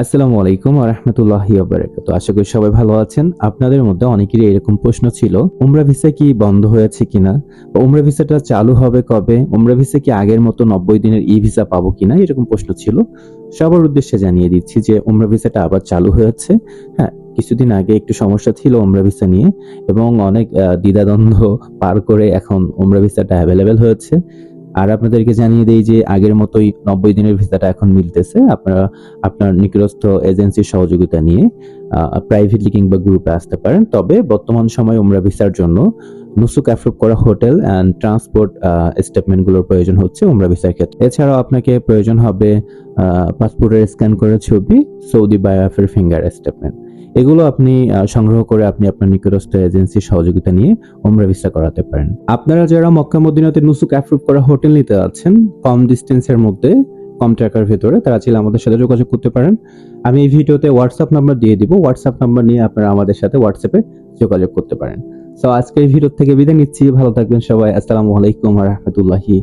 আসসালামু আলাইকুম রহমতুল্লাহি বারাকাতু। আশা করি সবাই ভালো আছেন। আপনাদের মধ্যে অনেকেরই এরকম প্রশ্ন ছিল, উমরা ভিসা কি বন্ধ হয়েছে কিনা? বা উমরা ভিসাটা চালু হবে কবে? উমরা ভিসা কি আগের মতো নব্বই দিনের ই ভিসা পাবো কিনা? এরকম প্রশ্ন ছিল। সবার উদ্দেশ্যে জানিয়ে দিচ্ছি যে উমরা ভিসাটা আবার চালু হয়েছে। হ্যাঁ কিছুদিন আগে একটু সমস্যা ছিল উমরা ভিসা নিয়ে এবং অনেক দ্বিধাদ্বন্দ্ব পার করে এখন উমরা ভিসাটা অ্যাভেলেবেল হয়েছে। আর আপনাদেরকে জানিয়ে দেই যে আগের মতোই নব্বই দিনের ভিসাটা এখন মিলতেছে। আপনারা আপনার নিকটস্থ এজেন্সির সহযোগিতা নিয়ে প্রাইভেটলি কিংবা গ্রুপে আসতে পারেন। তবে বর্তমান সময় উমরা ভিসার জন্য নুসুক অ্যাপ্রুভ করা হোটেল অ্যান্ড ট্রান্সপোর্ট স্টেটমেন্টগুলোর প্রয়োজন হচ্ছে উমরা ভিসার ক্ষেত্রে। এছাড়াও আপনাকে প্রয়োজন হবে পাসপোর্টের স্ক্যান করা ছবি সৌদি বায়োফের ফিঙ্গার স্টেটমেন্ট এগুলো আপনি সংগ্রহ করে আপনি আপনার নিকটস্থ এজেন্সির সহযোগিতা নিয়ে উমরা ভিসা করাতে পারেন। আপনারা যারা মক্কা মদিনাতে নুসুক অ্যাপ্রুভ করা হোটেল নিতে আছেন কম ডিস্টেন্সের মধ্যে কম টাকার ভেতরে, তারা চাইলে আমাদের সাথে যোগাযোগ করতে পারেন। আমি এই ভিডিওতে হোয়াটসঅ্যাপ নাম্বার দিয়ে দিব। হোয়াটসঅ্যাপ নাম্বার নিয়ে আপনারা আমাদের সাথে হোয়াটসঅ্যাপে যোগাযোগ করতে পারেন। সো আজকে এই ভিডিও থেকে বিদায় নিচ্ছি। ভালো থাকবেন সবাই। আসসালামু আলাইকুম রহমতুল্লাহি